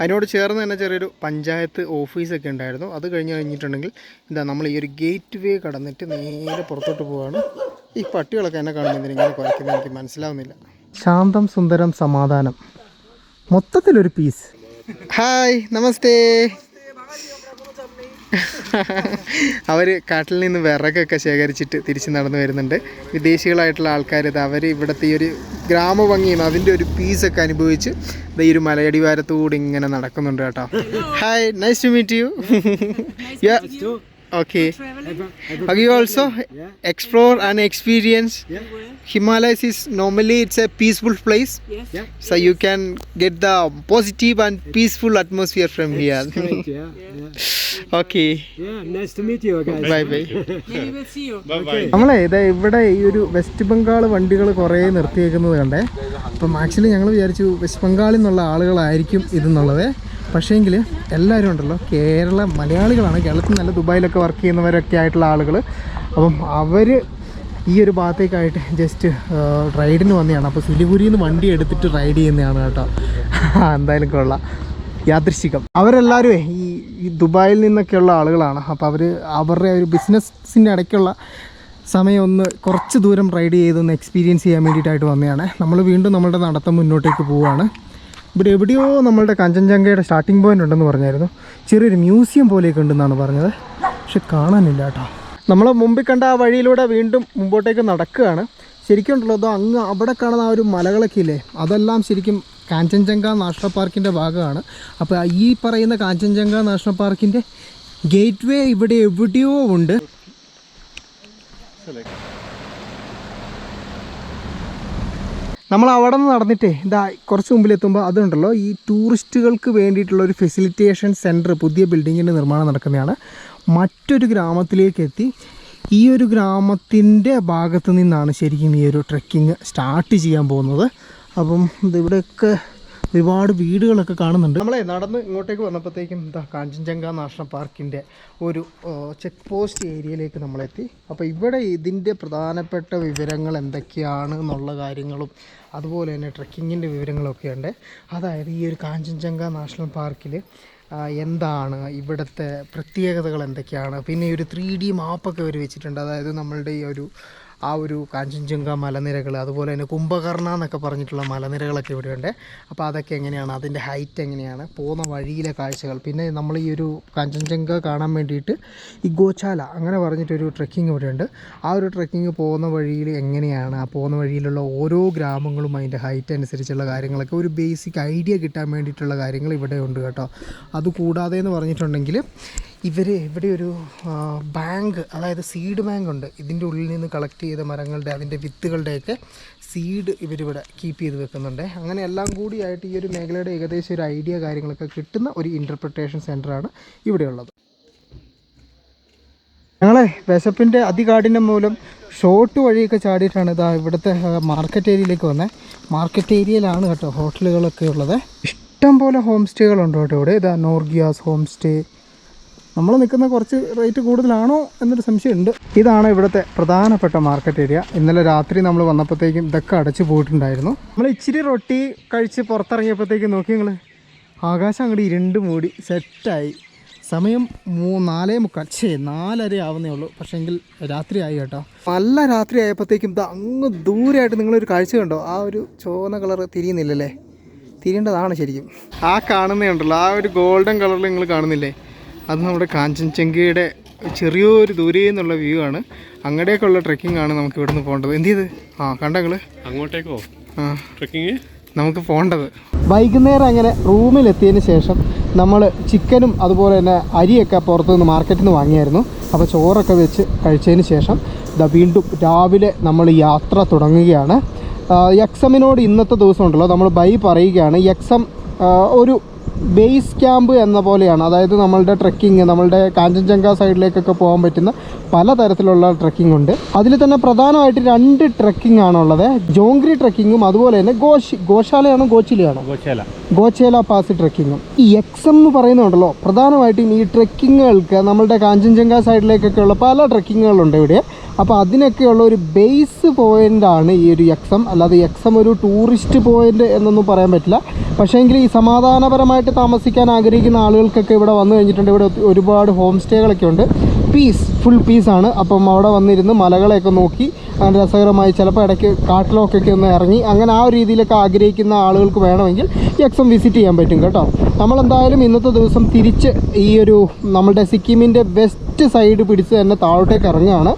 അതിനോട് ചേർന്ന് തന്നെ ചെറിയൊരു പഞ്ചായത്ത് ഓഫീസൊക്കെ ഉണ്ടായിരുന്നു. അത് കഴിഞ്ഞ് കഴിഞ്ഞിട്ടുണ്ടെങ്കിൽ എന്താ നമ്മൾ ഈ ഒരു ഗേറ്റ് വേ കടന്നിട്ട് നേരെ പുറത്തോട്ട് പോവാണ്. ഈ പട്ടികളൊക്കെ എന്നെ കാണുന്നതിന് ഇങ്ങനെ കുറയ്ക്കുന്നത് എനിക്ക് മനസ്സിലാവുന്നില്ല. ശാന്തം സുന്ദരം സമാധാനം. മൊത്തത്തിലൊരു പീസ് ഹായ് നമസ്തേ. അവർ കാട്ടിൽ നിന്ന് വിറകൊക്കെ ശേഖരിച്ചിട്ട് തിരിച്ച് നടന്നു വരുന്നുണ്ട്. വിദേശികളായിട്ടുള്ള ആൾക്കാർ ഇത് അവർ ഇവിടുത്തെ ഈ ഒരു ഗ്രാമഭംഗിയും അതിന്റെ ഒരു പീസൊക്കെ അനുഭവിച്ച് ഇത് ഈ ഒരു മലയടിവാരത്തൂടെ ഇങ്ങനെ നടക്കുന്നുണ്ട് കേട്ടോ. Hi nice to meet you okay you also explore and experience himalayas is normally it's a peaceful place Yes. so you can get the positive and peaceful atmosphere from here Great, yeah. Yeah. okay Yeah, nice to meet you guys. bye bye Maybe we'll see you. നമ്മളെ ഇതാ ഇവിടെ ഈ ഒരു വെസ്റ്റ് ബംഗാൾ വണ്ടികൾ കുറേ നിർത്തിയേക്കുന്നത് കണ്ടേ അപ്പം ആക്ച്വലി ഞങ്ങൾ വിചാരിച്ചു വെസ്റ്റ് ബംഗാളിൽ നിന്നുള്ള ആളുകളായിരിക്കും ഇതെന്നുള്ളത് പക്ഷേങ്കിൽ എല്ലാവരും ഉണ്ടല്ലോ കേരള മലയാളികളാണ്. കേരളത്തിൽ നല്ല ദുബായിലൊക്കെ വർക്ക് ചെയ്യുന്നവരൊക്കെ ആയിട്ടുള്ള ആളുകൾ അപ്പം അവർ ഈ ഒരു ഭാഗത്തേക്കായിട്ട് ജസ്റ്റ് റൈഡിന് വന്നതാണ്. അപ്പോൾ സിലിഗുരിയിൽ നിന്ന് വണ്ടി എടുത്തിട്ട് റൈഡ് ചെയ്യുന്നതാണ് കേട്ടോ. എന്തായാലും കൊള്ളാം. യാദൃശികം അവരെല്ലാവരും ഈ ദുബായിൽ നിന്നൊക്കെയുള്ള ആളുകളാണ്. അപ്പോൾ അവർ അവരുടെ ഒരു ബിസിനസ്സിന്റെ ഇടയ്ക്കുള്ള സമയം ഒന്ന് കുറച്ച് ദൂരം റൈഡ് ചെയ്തൊന്ന് എക്സ്പീരിയൻസ് ചെയ്യാൻ വേണ്ടിയിട്ടായിട്ട് വന്നതാണ്. നമ്മൾ വീണ്ടും നമ്മളുടെ നടത്തം മുന്നോട്ടേക്ക് പോവുകയാണ്. ഇവിടെ എവിടെയോ നമ്മളുടെ കഞ്ചൻജംഗയുടെ സ്റ്റാർട്ടിംഗ് പോയിന്റ് ഉണ്ടെന്ന് പറഞ്ഞായിരുന്നു. ചെറിയൊരു മ്യൂസിയം പോലെയൊക്കെ ഉണ്ടെന്നാണ് പറഞ്ഞത്. പക്ഷെ കാണാനില്ല കേട്ടോ. നമ്മൾ മുമ്പിൽ കണ്ട ആ വഴിയിലൂടെ വീണ്ടും മുമ്പോട്ടേക്ക് നടക്കുകയാണ്. ശരിക്കും ഉണ്ടല്ലോ അങ്ങ് അവിടെ കാണുന്ന ആ ഒരു മലകളൊക്കെ ഇല്ലേ? അതെല്ലാം ശരിക്കും കാഞ്ചൻജംഗ നാഷണൽ പാർക്കിന്റെ ഭാഗമാണ്. അപ്പോൾ ഈ പറയുന്ന കാഞ്ചൻജംഗ നാഷണൽ പാർക്കിന്റെ ഗേറ്റ് വേ ഇവിടെ എവിടെയോ ഉണ്ട്. നമ്മൾ അവിടെ നിന്ന് നടന്നിട്ടേ ഇതാ കുറച്ച് മുമ്പിലെത്തുമ്പോൾ അതുണ്ടല്ലോ ഈ ടൂറിസ്റ്റുകൾക്ക് വേണ്ടിയിട്ടുള്ള ഒരു ഫെസിലിറ്റേഷൻ സെന്റർ പുതിയ ബിൽഡിങ്ങിന്റെ നിർമ്മാണം നടക്കുന്നതാണ്. മറ്റൊരു ഗ്രാമത്തിലേക്ക് എത്തി. ഈ ഒരു ഗ്രാമത്തിന്റെ ഭാഗത്ത് നിന്നാണ് ശരിക്കും ഈ ഒരു ട്രെക്കിങ് സ്റ്റാർട്ട് ചെയ്യാൻ പോകുന്നത്. അപ്പം ഇവിടെയൊക്കെ ഒരുപാട് വീടുകളൊക്കെ കാണുന്നുണ്ട്. നമ്മളെ നടന്ന് ഇങ്ങോട്ടേക്ക് വന്നപ്പോഴത്തേക്കും എന്താ കാഞ്ചൻജംഗ നാഷണൽ പാർക്കിന്റെ ഒരു ചെക്ക് പോസ്റ്റ് ഏരിയയിലേക്ക് നമ്മളെത്തി. അപ്പോൾ ഇവിടെ ഇതിന്റെ പ്രധാനപ്പെട്ട വിവരങ്ങൾ എന്തൊക്കെയാണ് എന്നുള്ള കാര്യങ്ങളും അതുപോലെ തന്നെ ട്രക്കിങ്ങിന്റെ വിവരങ്ങളൊക്കെ ഉണ്ട് അതായത് ഈ ഒരു കാഞ്ചൻജംഗ നാഷണൽ പാർക്കിൽ എന്താണ് ഇവിടുത്തെ പ്രത്യേകതകൾ എന്തൊക്കെയാണ്? പിന്നെ ഈ ഒരു ത്രീ ഡി മാപ്പൊക്കെ അവർ വെച്ചിട്ടുണ്ട്. അതായത് നമ്മളുടെ ഈ ഒരു ആ ഒരു കാഞ്ചൻജംഗ മലനിരകൾ അതുപോലെ തന്നെ കുംഭകർണ എന്നൊക്കെ പറഞ്ഞിട്ടുള്ള മലനിരകളൊക്കെ ഇവിടെയുണ്ട്. അപ്പോൾ അതൊക്കെ എങ്ങനെയാണ് അതിന്റെ ഹൈറ്റ് എങ്ങനെയാണ് പോകുന്ന വഴിയിലെ കാഴ്ചകൾ പിന്നെ നമ്മൾ ഈ ഒരു കാഞ്ചൻജംഗ കാണാൻ വേണ്ടിയിട്ട് ഈ ഗോശാല അങ്ങനെ പറഞ്ഞിട്ടൊരു ട്രെക്കിംഗ് ഇവിടെയുണ്ട്. ആ ഒരു ട്രെക്കിംഗ് പോകുന്ന വഴിയിൽ എങ്ങനെയാണ് ആ പോകുന്ന വഴിയിലുള്ള ഓരോ ഗ്രാമങ്ങളും അതിന്റെ ഹൈറ്റ് അനുസരിച്ചുള്ള കാര്യങ്ങളൊക്കെ ഒരു ബേസിക് ഐഡിയ കിട്ടാൻ വേണ്ടിയിട്ടുള്ള കാര്യങ്ങൾ ഇവിടെ ഉണ്ട് കേട്ടോ. അതുകൂടാതെ എന്ന് പറഞ്ഞിട്ടുണ്ടെങ്കിൽ ഇവർ ഇവിടെ ഒരു ബാങ്ക് അതായത് സീഡ് ബാങ്ക് ഉണ്ട്. ഇതിന്റെ ഉള്ളിൽ നിന്ന് കളക്ട് ചെയ്ത മരങ്ങളുടെ അതിന്റെ വിത്തുകളുടെയൊക്കെ സീഡ് ഇവരിവിടെ കീപ്പ് ചെയ്ത് വെക്കുന്നുണ്ട്. അങ്ങനെ എല്ലാം കൂടിയായിട്ട് ഈ ഒരു മേഖലയുടെ ഏകദേശം ഒരു ഐഡിയ കാര്യങ്ങളൊക്കെ കിട്ടുന്ന ഒരു ഇന്റർപ്രിട്ടേഷൻ സെന്ററാണ് ഇവിടെയുള്ളത്. ഞങ്ങളെ വിശപ്പിന്റെ അതികാഠിന്യം മൂലം ഷോർട്ട് വഴിയൊക്കെ ചാടിയിട്ടാണ് ഇതാ ഇവിടുത്തെ മാർക്കറ്റ് ഏരിയയിലേക്ക് വന്നത് മാർക്കറ്റ് ഏരിയയിലാണ് കേട്ടോ ഹോട്ടലുകളൊക്കെ ഉള്ളത്. ഇഷ്ടം പോലെ ഹോം സ്റ്റേകളുണ്ട് കേട്ടോ ഇവിടെ. ഇതാ നോർഗിയാസ് ഹോം സ്റ്റേ നമ്മൾ നിൽക്കുന്ന കുറച്ച് റേറ്റ് കൂടുതലാണോ എന്നൊരു സംശയമുണ്ട്. ഇതാണ് ഇവിടുത്തെ പ്രധാനപ്പെട്ട മാർക്കറ്റ് ഏരിയ ഇന്നലെ രാത്രി നമ്മൾ വന്നപ്പോഴത്തേക്കും ഇതൊക്കെ അടച്ചു പോയിട്ടുണ്ടായിരുന്നു. നമ്മൾ ഇച്ചിരി റൊട്ടി കഴിച്ച് പുറത്തിറങ്ങിയപ്പോഴത്തേക്കും നോക്കി നിങ്ങൾ ആകാശം അങ്ങോട്ട് ഇരുണ്ട് മൂടി സെറ്റായി സമയം മൂ നാലേ മുക്കാൽ. ഛേ നാലര ആവുന്നേ ഉള്ളൂ. പക്ഷേെങ്കിൽ രാത്രി ആയി കേട്ടോ. നല്ല രാത്രി ആയപ്പോഴത്തേക്കും ഇത് അങ്ങ് ദൂരെയായിട്ട് നിങ്ങളൊരു കാഴ്ച കണ്ടോ? ആ ഒരു ചുവന്ന കളർ തിരിയുന്നില്ലല്ലേ? തിരിയേണ്ടതാണ് ശരിക്കും. ആ കാണുന്നേ ഉണ്ടല്ലോ. ആ ഒരു ഗോൾഡൻ കളറിൽ നിങ്ങൾ കാണുന്നില്ലേ? അത് നമ്മുടെ കാഞ്ചൻചങ്കയുടെ ചെറിയൊരു ദൂരെ നിന്നുള്ള വ്യൂ ആണ്. അങ്ങടേക്കുള്ള ട്രെക്കിംഗ് ആണ് നമുക്ക് ഇവിടുന്ന് പോകേണ്ടത്. എന്ത് ചെയ്ത്? ആ കണ്ടങ്ങൾ അങ്ങോട്ടേക്കോ? ആ. ട്രക്കിങ് നമുക്ക് പോകേണ്ടത്. വൈകുന്നേരം അങ്ങനെ റൂമിലെത്തിയതിന് ശേഷം നമ്മൾ ചിക്കനും അതുപോലെ തന്നെ അരിയൊക്കെ പുറത്തുനിന്ന് മാർക്കറ്റിൽ നിന്ന് വാങ്ങിയായിരുന്നു. അപ്പോൾ ചോറൊക്കെ വെച്ച് കഴിച്ചതിന് ശേഷം ഇതാ വീണ്ടും രാവിലെ നമ്മൾ യാത്ര തുടങ്ങുകയാണ്. എക്സമിനോട് ഇന്നത്തെ ദിവസം ഉണ്ടല്ലോ നമ്മൾ ബൈ പറയുകയാണ് എക്സം ഒരു ബേസ് ക്യാമ്പ് എന്ന പോലെയാണ്. അതായത് നമ്മളുടെ ട്രെക്കിങ് നമ്മളുടെ കാഞ്ചൻജംഗ സൈഡിലേക്കൊക്കെ പോകാൻ പറ്റുന്ന പലതരത്തിലുള്ള ട്രക്കിംഗ് ഉണ്ട്. അതിൽ തന്നെ പ്രധാനമായിട്ട് രണ്ട് ട്രെക്കിംഗ് ആണുള്ളത് ജോങ്ക്രി ട്രെക്കിങ്ങും അതുപോലെ തന്നെ ഗോശി ഗോശാലയാണോ ഗോച്ചിലയാണോ? ഗോശാല. ഗോച്ചേല പാസ് ട്രെക്കിങ്ങും. ഈ എക്സം എന്ന് പറയുന്നുണ്ടല്ലോ പ്രധാനമായിട്ടും ഈ ട്രെക്കിങ്ങുകൾക്ക് നമ്മളുടെ കാഞ്ചൻജംഗ സൈഡിലേക്കൊക്കെ ഉള്ള പല ട്രെക്കിങ്ങുകളുണ്ട് ഇവിടെ. അപ്പോൾ അതിനൊക്കെയുള്ള ഒരു ബേസ് പോയിന്റാണ് ഈ ഒരു എക്സം അല്ലാതെ എക്സം ഒരു ടൂറിസ്റ്റ് പോയിന്റ് എന്നൊന്നും പറയാൻ പറ്റില്ല. പക്ഷേങ്കിൽ ഈ സമാധാനപരമായിട്ട് താമസിക്കാൻ ആഗ്രഹിക്കുന്ന ആളുകൾക്കൊക്കെ ഇവിടെ വന്നു കഴിഞ്ഞിട്ടുണ്ട്. ഇവിടെ ഒരുപാട് ഹോം സ്റ്റേകളൊക്കെ ഉണ്ട് പീസ് ഫുൾ പീസാണ് അപ്പം അവിടെ വന്നിരുന്ന് മലകളെയൊക്കെ നോക്കി അങ്ങനെ രസകരമായി ചിലപ്പോൾ ഇടയ്ക്ക് കാട്ടിലൊക്കെ ഒന്ന് ഇറങ്ങി അങ്ങനെ ആ രീതിയിലൊക്കെ ആഗ്രഹിക്കുന്ന ആളുകൾക്ക് വേണമെങ്കിൽ എക്സം വിസിറ്റ് ചെയ്യാൻ പറ്റും കേട്ടോ. നമ്മളെന്തായാലും ഇന്നത്തെ ദിവസം തിരിച്ച് ഈ ഒരു നമ്മുടെ സിക്കിമിന്റെ വെസ്റ്റ് സൈഡ് പിടിച്ച് തന്നെ താഴോട്ടേക്ക് ഇറങ്ങുകയാണ്.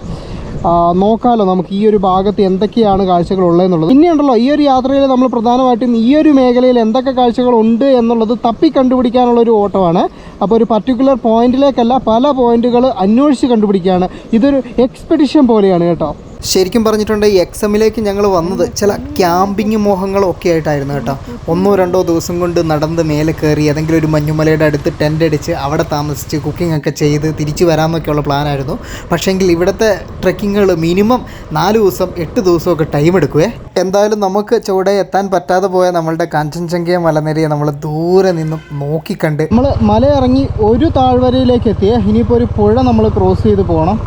നോക്കാമല്ലോ നമുക്ക് ഈ ഒരു ഭാഗത്ത് എന്തൊക്കെയാണ് കാഴ്ചകൾ ഉള്ളതെന്നുള്ളത്. പിന്നെയുണ്ടല്ലോ ഈ ഒരു യാത്രയിൽ നമ്മൾ പ്രധാനമായിട്ടും ഈ ഒരു മേഖലയിൽ എന്തൊക്കെ കാഴ്ചകൾ ഉണ്ട് എന്നുള്ളത് തപ്പി കണ്ടുപിടിക്കാനുള്ള ഒരു ഓട്ടമാണ്. അപ്പോൾ ഒരു പർട്ടിക്കുലർ പോയിന്റിലേക്കല്ല പല പോയിന്റുകൾ അന്വേഷിച്ച് കണ്ടുപിടിക്കുകയാണ്. ഇതൊരു എക്സ്പെഡിഷൻ പോലെയാണ് കേട്ടോ. ശരിക്കും പറഞ്ഞിട്ടുണ്ടെങ്കിൽ ഈ എക്സമിലേക്ക് ഞങ്ങൾ വന്നത് ചില ക്യാമ്പിങ് മോഹങ്ങളും ഒക്കെ ആയിട്ടായിരുന്നു കേട്ടോ. ഒന്നോ രണ്ടോ ദിവസം കൊണ്ട് നടന്ന് മേലെ കയറി ഏതെങ്കിലും ഒരു മഞ്ഞുമലയുടെ അടുത്ത് ടെന്റ് അടിച്ച് അവിടെ താമസിച്ച് കുക്കിംഗ് ഒക്കെ ചെയ്ത് തിരിച്ചു വരാമെന്നൊക്കെയുള്ള പ്ലാനായിരുന്നു പക്ഷേങ്കിൽ ഇവിടുത്തെ ട്രെക്കിങ്ങുകൾ മിനിമം നാല് ദിവസം എട്ട് ദിവസമൊക്കെ ടൈം എടുക്കുവേ. എന്തായാലും നമുക്ക് ചുവടെ എത്താൻ പറ്റാതെ പോയ നമ്മളുടെ കാഞ്ചൻചങ്കയ മലനിരയെ നമ്മൾ ദൂരെ നിന്നും നോക്കിക്കണ്ട്. നമ്മൾ മല ഇറങ്ങി ഒരു താഴ്വരയിലേക്ക് എത്തിയേ. ഇനിയിപ്പോൾ ഒരു പുഴ നമ്മൾ ക്രോസ് ചെയ്ത് പോകണം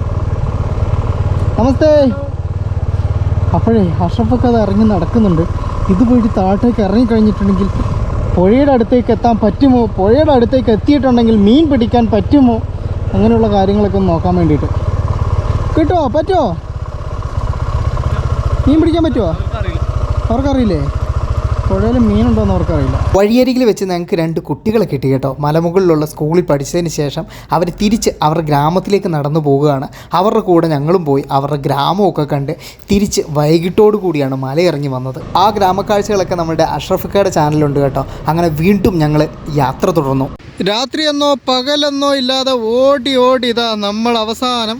നമസ്തേ. അപ്പോഴേ ഹർഷപ്പൊക്കെ അത് ഇറങ്ങി നടക്കുന്നുണ്ട്. ഇത് പോയിട്ട് താഴത്തേക്ക് ഇറങ്ങിക്കഴിഞ്ഞിട്ടുണ്ടെങ്കിൽ പുഴയുടെ അടുത്തേക്ക് എത്താൻ പറ്റുമോ? പുഴയുടെ അടുത്തേക്ക് എത്തിയിട്ടുണ്ടെങ്കിൽ മീൻ പിടിക്കാൻ പറ്റുമോ? അങ്ങനെയുള്ള കാര്യങ്ങളൊക്കെ ഒന്ന് നോക്കാൻ വേണ്ടിയിട്ട്. കിട്ടുമോ പറ്റുമോ മീൻ പിടിക്കാൻ പറ്റുമോ അവർക്കറിയില്ലേ? വഴിയരികിൽ വെച്ച് ഞങ്ങൾക്ക് രണ്ട് കുട്ടികളെ കിട്ടി കേട്ടോ. മലമുകളിലുള്ള സ്കൂളിൽ പഠിച്ചതിന് ശേഷം അവർ തിരിച്ച് അവരുടെ ഗ്രാമത്തിലേക്ക് നടന്നു പോവുകയാണ്. അവരുടെ കൂടെ ഞങ്ങളും പോയി അവരുടെ ഗ്രാമമൊക്കെ കണ്ട് തിരിച്ച് വൈകിട്ടോടു കൂടിയാണ് മലയിറങ്ങി വന്നത്. ആ ഗ്രാമക്കാഴ്ചകളൊക്കെ നമ്മുടെ അഷ്റഫിക്കയുടെ ചാനലുണ്ട് കേട്ടോ. അങ്ങനെ വീണ്ടും ഞങ്ങൾ യാത്ര തുടർന്നു. രാത്രിയെന്നോ പകലെന്നോ ഇല്ലാതെ ഓടി ഓടി ഇതാ നമ്മൾ അവസാനം.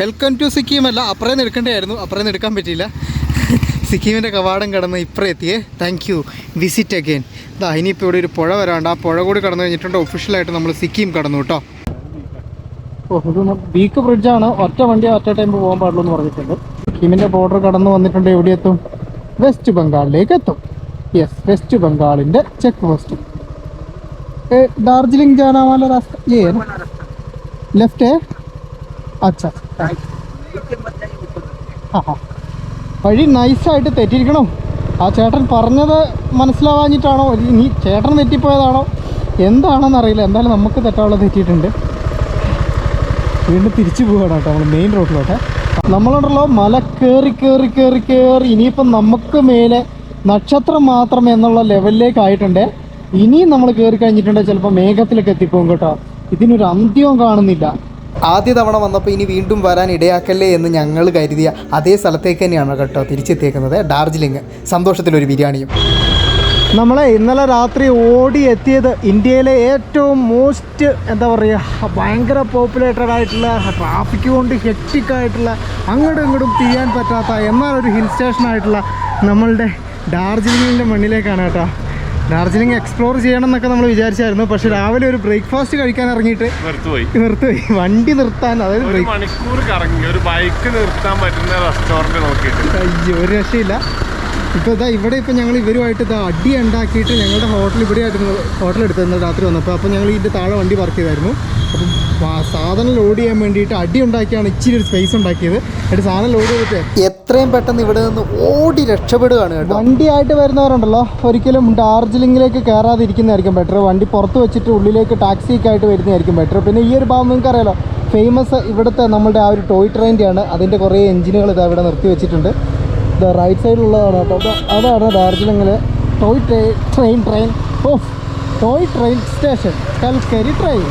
വെൽക്കം ടു സിക്കിം അല്ല അപ്പുറേ നിന്ന് എടുക്കേണ്ടതായിരുന്നു അപ്പുറേ എടുക്കാൻ പറ്റിയില്ല. സിക്കിമിൻ്റെ കവാടം കടന്ന് ഇപ്പുറം എത്തിയേ താങ്ക് യു വിസിറ്റ് അഗെയിൻ ഇതാ ഇനിയിപ്പോൾ ഇവിടെ ഒരു പുഴ വരാണ്ട് ആ പുഴ കൂടി കടന്നു കഴിഞ്ഞിട്ടുണ്ട് ഒഫീഷ്യലായിട്ട് നമ്മൾ സിക്കിം കടന്നു കേട്ടോ ഓ ഇത് ബീക്ക് ബ്രിഡ്ജാണ് ഒറ്റ വണ്ടി ഒറ്റ ടൈം പോകാൻ പാടുള്ളൂ എന്ന് പറഞ്ഞിട്ടുണ്ട് സിക്കിമിൻ്റെ ബോർഡർ കടന്നു വന്നിട്ടുണ്ട് എവിടെ എത്തും വെസ്റ്റ് ബംഗാളിലേക്ക് എത്തും യെസ് വെസ്റ്റ് ബംഗാളിൻ്റെ ചെക്ക് പോസ്റ്റ് दार्जिलिंग जाना वाला रास्ता ये है ना लेफ्ट है अच्छा हाँ हाँ വഴി നൈസായിട്ട് തെറ്റിയിരിക്കണം. ആ ചേട്ടൻ പറഞ്ഞത് മനസ്സിലാവാഞ്ഞിട്ടാണോ? ഇനി ചേട്ടൻ തെറ്റിപ്പോയതാണോ? എന്താണെന്ന് അറിയില്ല. എന്തായാലും നമുക്ക് തെറ്റാനുള്ള തെറ്റിയിട്ടുണ്ട്. വീണ്ടും തിരിച്ചു പോവുകയാണ് കേട്ടോ നമ്മൾ മെയിൻ റോഡിലോട്ടെ നമ്മളുണ്ടല്ലോ മല കയറി കയറി കയറി കയറി ഇനിയിപ്പം നമുക്ക് മേലെ നക്ഷത്രം മാത്രം എന്നുള്ള ലെവലിലേക്ക് ആയിട്ടുണ്ട്. ഇനിയും നമ്മൾ കയറി കഴിഞ്ഞിട്ടുണ്ട് ചിലപ്പോൾ മേഘത്തിലൊക്കെ എത്തിപ്പോകും കേട്ടോ. ഇതിനൊരു അന്ത്യവും കാണുന്നില്ല. ആദ്യ തവണ വന്നപ്പോൾ ഇനി വീണ്ടും വരാൻ ഇടയാക്കല്ലേ എന്ന് ഞങ്ങൾ കരുതിയ അതേ സ്ഥലത്തേക്ക് തന്നെയാണ് കേട്ടോ തിരിച്ചെത്തിയേക്കുന്നത്. ഡാർജിലിംഗ് സന്തോഷത്തിലൊരു ബിരിയാണിയും. നമ്മളെ ഇന്നലെ രാത്രി ഓടി എത്തിയത് ഇന്ത്യയിലെ ഏറ്റവും മോസ്റ്റ് എന്താ പറയുക ഭയങ്കര പോപ്പുലേറ്റഡ് ആയിട്ടുള്ള ട്രാഫിക് കൊണ്ട് ഹെറ്റിക്കായിട്ടുള്ള അങ്ങോട്ടും ഇങ്ങോട്ടും തിരിയാൻ പറ്റാത്ത എന്നാൽ ഒരു ഹിൽ സ്റ്റേഷനായിട്ടുള്ള നമ്മളുടെ ഡാർജിലിങ്ങിന്റെ മണ്ണിലേക്കാണ് കേട്ടോ ഡാർജിലിംഗ് എക്സ്പ്ലോർ ചെയ്യണം എന്നൊക്കെ നമ്മൾ വിചാരിച്ചായിരുന്നു. പക്ഷെ രാവിലെ ഒരു ബ്രേക്ക്ഫാസ്റ്റ് കഴിക്കാൻ ഇറങ്ങിയിട്ട് നിർത്തുപോയി. നിർത്തുപോയി. വണ്ടി നിർത്താൻ അതായത് മണിക്കൂർ കറങ്ങി ഒരു ബൈക്ക് നിർത്താൻ പറ്റുന്ന റെസ്റ്റോറന്റ് നോക്കിയിട്ട്. അയ്യോ ഒരു രക്ഷയില്ല. ഇപ്പോൾ ഇതാ ഇവിടെ ഇപ്പോൾ ഞങ്ങൾ ഇവരുമായിട്ട് ഇതാ അടി ഉണ്ടാക്കിയിട്ട് ഞങ്ങളുടെ ഹോട്ടൽ ഇവിടെ ആയിരുന്നു ഹോട്ടൽ എടുത്തിരുന്നു രാത്രി വന്നപ്പോൾ അപ്പോൾ ഞങ്ങൾ ഇതിന്റെ താഴെ വണ്ടി പാർക്ക് ചെയ്തായിരുന്നു. അപ്പം സാധനം ലോഡ് ചെയ്യാൻ വേണ്ടിയിട്ട് അടി ഉണ്ടാക്കിയാണ് ഇച്ചിരി ഒരു സ്പേസ് ഉണ്ടാക്കിയത്. എന്നിട്ട് സാധനം ലോഡ് ചെയ്തിട്ട് എത്രയും പെട്ടെന്ന് ഇവിടെ നിന്ന് ഓടി രക്ഷപ്പെടുകയാണ് കേട്ടോ. വണ്ടിയായിട്ട് വരുന്നവരുണ്ടല്ലോ. ഒരിക്കലും ഡാർജിലിംഗിലേക്ക് കയറാതിരിക്കുന്നതായിരിക്കും ബെറ്റർ വണ്ടി പുറത്ത് വെച്ചിട്ട് ഉള്ളിലേക്ക് ടാക്സിയൊക്കെ ആയിട്ട് വരുന്നതായിരിക്കും ബെറ്റർ പിന്നെ ഈ ഒരു ഭാഗം നിങ്ങൾക്ക് അറിയാലോ ഫേമസ് ഇവിടുത്തെ നമ്മുടെ ആ ഒരു ടോയ് ട്രെയിന്റെയാണ് അതിന്റെ കുറേ എഞ്ചിനുകൾ ഇതാ ഇവിടെ നിർത്തി വെച്ചിട്ടുണ്ട്. ഇത് റൈറ്റ് സൈഡിലുള്ളതാണ് കേട്ടോ. അപ്പോൾ അതാണ് ഡാർജിലിംഗിൽ toy train train train of toy train station കൽക്കരി ട്രെയിൻ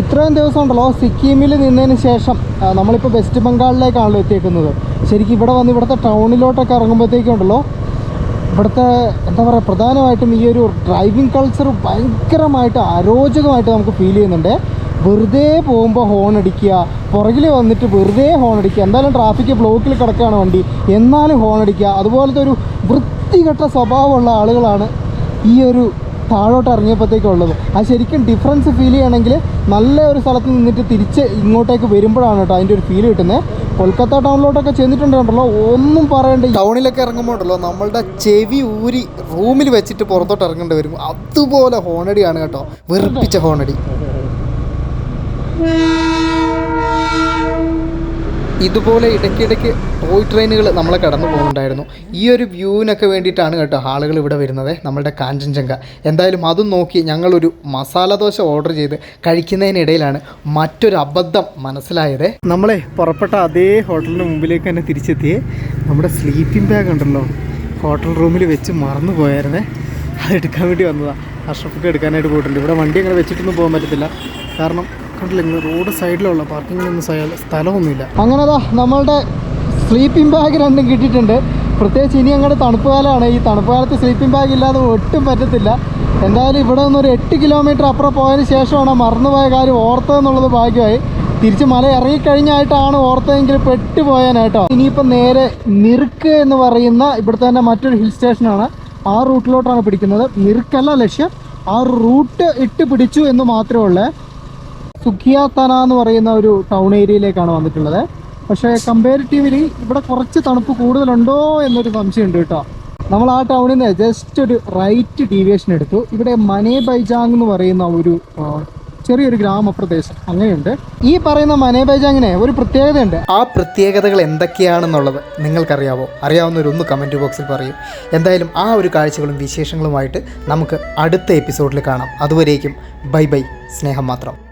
ഇത്രയും ദിവസം ഉണ്ടല്ലോ സിക്കിമിൽ നിന്നതിന് ശേഷം നമ്മളിപ്പോൾ വെസ്റ്റ് ബംഗാളിലേക്കാണല്ലോ എത്തിയേക്കുന്നത്. ശരിക്കും ഇവിടെ വന്ന് ഇവിടുത്തെ ടൗണിലോട്ടൊക്കെ ഇറങ്ങുമ്പോഴത്തേക്കും ഉണ്ടല്ലോ ഇവിടുത്തെ എന്താ പറയുക പ്രധാനമായിട്ടും ഈ ഒരു ഡ്രൈവിംഗ് കൾച്ചർ ഭയങ്കരമായിട്ട് അരോചകമായിട്ട് നമുക്ക് ഫീൽ ചെയ്യുന്നുണ്ട്. വെറുതെ പോകുമ്പോൾ ഹോൺ അടിക്കുക പുറകിൽ വന്നിട്ട് വെറുതെ ഹോൺ അടിക്കുക എന്തായാലും ട്രാഫിക് ബ്ലോക്കിൽ കിടക്കുകയാണ് വണ്ടി എന്നാലും ഹോൺ അടിക്കുക അതുപോലത്തെ ഒരു വൃത്തികെട്ട സ്വഭാവമുള്ള ആളുകളാണ് ഈ ഒരു താഴോട്ട് ഇറങ്ങിയപ്പോഴത്തേക്കുള്ളത്. അത് ശരിക്കും ഡിഫറൻസ് ഫീൽ ചെയ്യണമെങ്കിൽ നല്ല ഒരു സ്ഥലത്ത് നിന്നിട്ട് തിരിച്ച് ഇങ്ങോട്ടേക്ക് വരുമ്പോഴാണ് കേട്ടോ അതിന്റെ ഒരു ഫീൽ കിട്ടുന്നത് കൊൽക്കത്ത ടൗണിലോട്ടൊക്കെ ചെന്നിട്ടുണ്ടല്ലോ ഒന്നും പറയണ്ട. ടൗണിലൊക്കെ ഇറങ്ങുമ്പോൾ ഉണ്ടല്ലോ നമ്മളുടെ ചെവി ഊരി റൂമിൽ വെച്ചിട്ട് പുറത്തോട്ട് ഇറങ്ങേണ്ടി വരും. അതുപോലെ ഹോണടിയാണ് കേട്ടോ. വെറുപ്പിച്ച ഹോണടി. ഇതുപോലെ ഇടയ്ക്കിടയ്ക്ക് ടോയ് ട്രെയിനുകൾ നമ്മളെ കടന്നു പോകുന്നുണ്ടായിരുന്നു. ഈ ഒരു വ്യൂവിനൊക്കെ വേണ്ടിയിട്ടാണ് കേട്ടോ ആളുകൾ ഇവിടെ വരുന്നത് നമ്മളുടെ കാഞ്ചൻജംഗ. എന്തായാലും അതും നോക്കി ഞങ്ങളൊരു മസാല ദോശ ഓർഡർ ചെയ്ത് കഴിക്കുന്നതിനിടയിലാണ് മറ്റൊരു അബദ്ധം മനസ്സിലായത്. നമ്മളെ പുറപ്പെട്ട അതേ ഹോട്ടലിന്റെ മുമ്പിലേക്ക് തന്നെ തിരിച്ചെത്തിയേ. നമ്മുടെ സ്ലീപ്പിംഗ് ബാഗ് ഉണ്ടല്ലോ ഹോട്ടൽ റൂമിൽ വെച്ച് മറന്നു പോയായിരുന്നേ. അത് എടുക്കാൻ വേണ്ടി വന്നതാണ് അഷ്റഫൊക്കെ എടുക്കാനായിട്ട് പോയിട്ടുണ്ട്. ഇവിടെ വണ്ടി അങ്ങനെ വെച്ചിട്ടൊന്നും പോകാൻ പറ്റത്തില്ല. കാരണം കണ്ടില്ല റോഡ് സൈഡിലുള്ള സ്ഥല- സ്ഥലമൊന്നുമില്ല. അങ്ങനെ അതാ നമ്മളുടെ സ്ലീപ്പിംഗ് ബാഗ് രണ്ടും കിട്ടിയിട്ടുണ്ട്. പ്രത്യേകിച്ച് ഇനി അങ്ങോട്ട് തണുപ്പ് കാലമാണ് ഈ തണുപ്പ് കാലത്ത് സ്ലീപ്പിംഗ് ബാഗ് ഇല്ലാതെ ഒട്ടും പറ്റത്തില്ല. എന്തായാലും ഇവിടെ നിന്ന് ഒരു എട്ട് കിലോമീറ്റർ അപ്പുറം പോയതിന് ശേഷമാണ് മറന്നുപോയ കാര്യം ഓർത്തതെന്നുള്ളത് ഭാഗ്യമായി. തിരിച്ച് മല ഇറങ്ങിക്കഴിഞ്ഞായിട്ടാണ് ഓർത്തതെങ്കിൽ പെട്ടുപോയാനായിട്ടോ ഇനിയിപ്പം നേരെ നിർക്ക് എന്ന് പറയുന്ന ഇവിടുത്തെ തന്നെ മറ്റൊരു ഹിൽ സ്റ്റേഷനാണ് ആ റൂട്ടിലോട്ടാണ് പിടിക്കുന്നത്. നിർക്കല്ല ലക്ഷ്യം. ആ റൂട്ട് ഇട്ട് പിടിച്ചു എന്ന് മാത്രമേ ഉള്ളൂ. സുഖിയാത്തന എന്ന് പറയുന്ന ഒരു ടൗൺ ഏരിയയിലേക്കാണ് വന്നിട്ടുള്ളത്. പക്ഷേ കമ്പാരിറ്റീവ്ലി ഇവിടെ കുറച്ച് തണുപ്പ് കൂടുതലുണ്ടോ എന്നൊരു സംശയമുണ്ട് കേട്ടോ. നമ്മൾ ആ ടൗണിൽ നിന്ന് ജസ്റ്റ് ഒരു റൈറ്റ് ഡീവിയേഷൻ എടുത്തു. ഇവിടെ മനെ ബൈജാങ് എന്ന് പറയുന്ന ഒരു ചെറിയൊരു ഗ്രാമപ്രദേശം അങ്ങനെയുണ്ട്. ഈ പറയുന്ന മനെ ബൈജാങ്ങിനെ ഒരു പ്രത്യേകതയുണ്ട്. ആ പ്രത്യേകതകൾ എന്തൊക്കെയാണെന്നുള്ളത് നിങ്ങൾക്കറിയാവോ? അറിയാവുന്നവരൊന്ന് കമന്റ് ബോക്സിൽ പറയും. എന്തായാലും ആ ഒരു കാഴ്ചകളും വിശേഷങ്ങളുമായിട്ട് നമുക്ക് അടുത്ത എപ്പിസോഡിൽ കാണാം. അതുവരേക്കും ബൈ ബൈ. സ്നേഹം മാത്രം.